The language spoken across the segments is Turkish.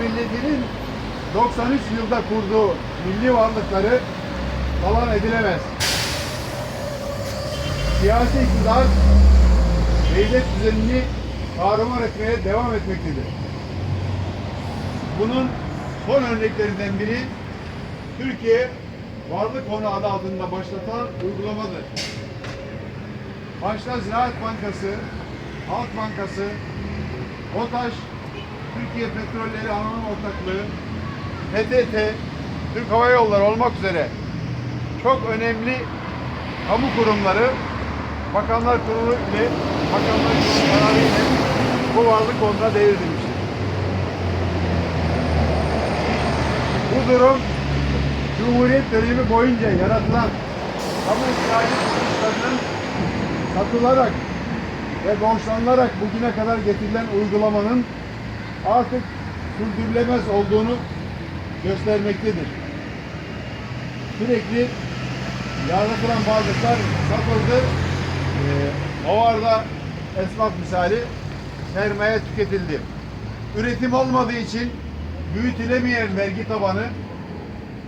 milletinin 93 yılda kurduğu milli varlıkları talan edilemez. Siyasi iktidar devlet düzenini tarumar etmeye devam etmektedir. Bunun son örneklerinden biri Türkiye Varlık Fonu adı altında başlatılan uygulamadır. Başta Ziraat Bankası, Halk Bankası, OTAŞ, Türkiye Petrolleri Anonim Ortaklığı, PTT, Türk Hava Yolları olmak üzere çok önemli kamu kurumları Bakanlar Kurulu ile Bakanlar Kurulu kararı ile bu varlık fonuna devredilmiştir. Bu durum Cumhuriyet dönemi boyunca yaratılan kamu ihtiyacı kuruluşlarının satılarak ve borçlanılarak bugüne kadar getirilen uygulamanın artık sürdürülemez olduğunu göstermektedir. Sürekli yaratılan varlıklar satıldı. Ee, Ovarda esnaf misali sermaye tüketildi. Üretim olmadığı için büyütülemeyen vergi tabanı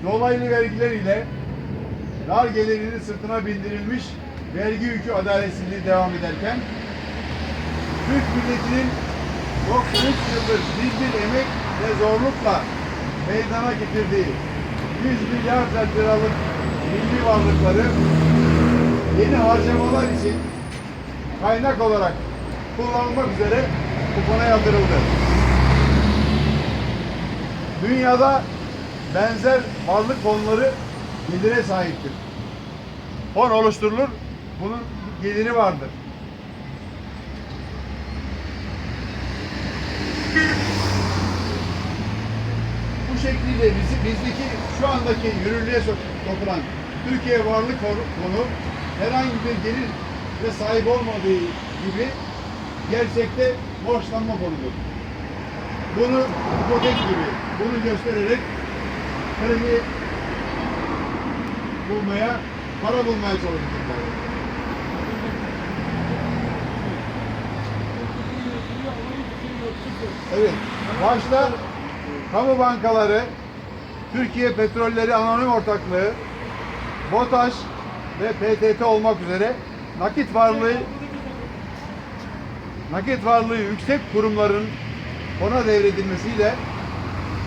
dolaylı vergiler ile dar gelirinin sırtına bindirilmiş vergi yükü adaletsizliği devam ederken Türk milletinin 93 yıldır bir bir emek ve zorlukla meydana getirdiği 100 milyarca liralık milli varlıkları yeni harcamalar için kaynak olarak kullanılmak üzere bu yatırıldı. Dünyada benzer varlık fonları gelire sahiptir. Fon oluşturulur, bunun geliri vardır. Bu şekliyle bizi, bizdeki şu andaki yürürlüğe sok- sokulan Türkiye Varlık Fonu herhangi bir gelir ve sahip olmadığı gibi gerçekte borçlanma fonudur. Bunu ipotek gibi bunu göstererek kredi bulmaya, para bulmaya çalışacaklar. Evet. Başta kamu bankaları, Türkiye Petrolleri Anonim Ortaklığı, BOTAŞ ve PTT olmak üzere nakit varlığı nakit varlığı yüksek kurumların ona devredilmesiyle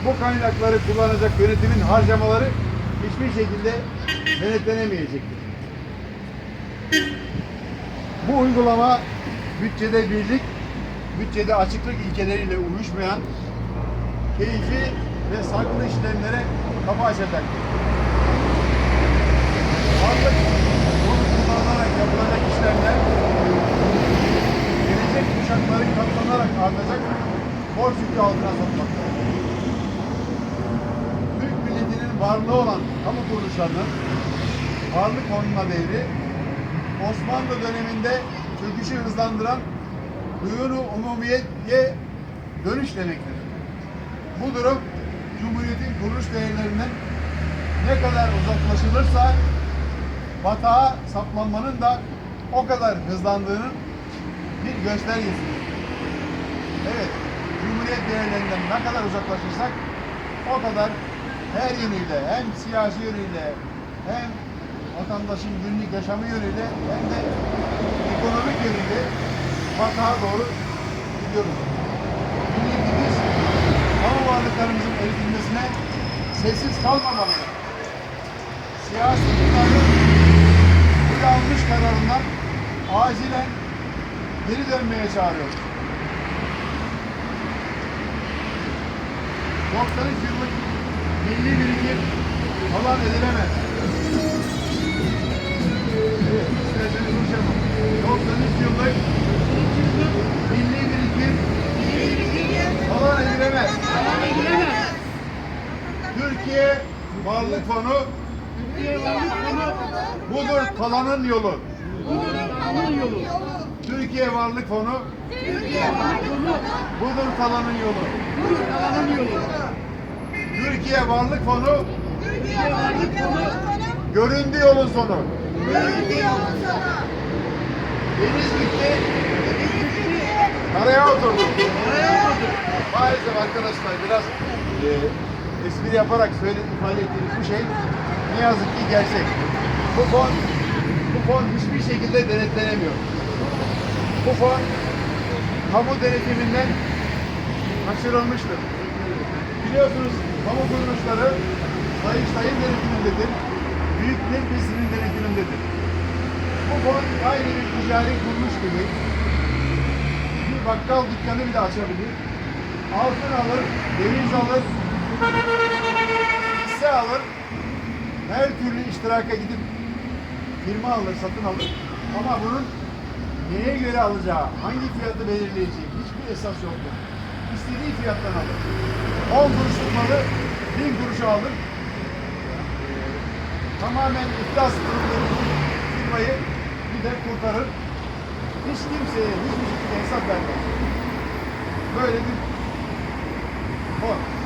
bu kaynakları kullanacak yönetimin harcamaları hiçbir şekilde denetlenemeyecektir. Bu uygulama bütçede birlik, bütçede açıklık ilkeleriyle uyuşmayan keyfi ve saklı işlemlere kapı açacaktır. Varlık bunu kullanarak yapılacak işlemler gelecek kuşakların katlanarak artacak borç yükü altına sokmaktadır. Türk milletinin varlığı olan kamu kuruluşlarının varlık fonuna devri Osmanlı döneminde çöküşü hızlandıran duyunu umumiyeye dönüş demektir. Bu durum Cumhuriyet'in kuruluş değerlerinden ne kadar uzaklaşılırsa batağa saplanmanın da o kadar hızlandığının bir göstergesidir. Evet, Cumhuriyet değerlerinden ne kadar uzaklaşırsak o kadar her yönüyle, hem siyasi yönüyle, hem vatandaşın günlük yaşamı yönüyle, hem de ekonomik yönüyle batağa doğru gidiyoruz. Milletimiz kamu varlıklarımızın eritilmesine sessiz kalmamalıdır. Siyasi iktidarın bu yanlış kararından acilen geri dönmeye çağırıyoruz. 93 yıllık milli birikim falan edilemez. Evet, isterseniz konuşalım. 93 yıllık milli birikim falan edilemez. Türkiye Varlık Fonu budur kalanın yolu. Türkiye Varlık Fonu budur kalanın yolu. Türkiye Varlık Fonu göründü yolun sonu. Deniz bitti, Karaya oturduk. Maalesef arkadaşlar biraz e, espri yaparak söyle ifade ettiğimiz bu şey ne yazık ki gerçek. Bu fon, bu fon hiçbir şekilde denetlenemiyor. Bu fon kamu denetiminden kaçırılmıştır. Biliyorsunuz kamu kuruluşları Sayıştay'ın denetimindedir. Büyük kısmının denetimindedir. Bu fon aynı bir ticari kuruluş gibi bakkal dükkanı bile açabilir. Altın alır, döviz alır, hisse alır. Her türlü iştiraka gidip firma alır, satın alır. Ama bunun neye göre alacağı, hangi fiyatı belirleyeceği hiçbir esas yoktur. İstediği fiyattan alır. 10 kuruşluk malı 1000 kuruşa alır. Tamamen iflas durumdaki firmayı gider kurtarır. Hiç kimseye hiçbir şekilde hesap vermez. Böyle bir fon.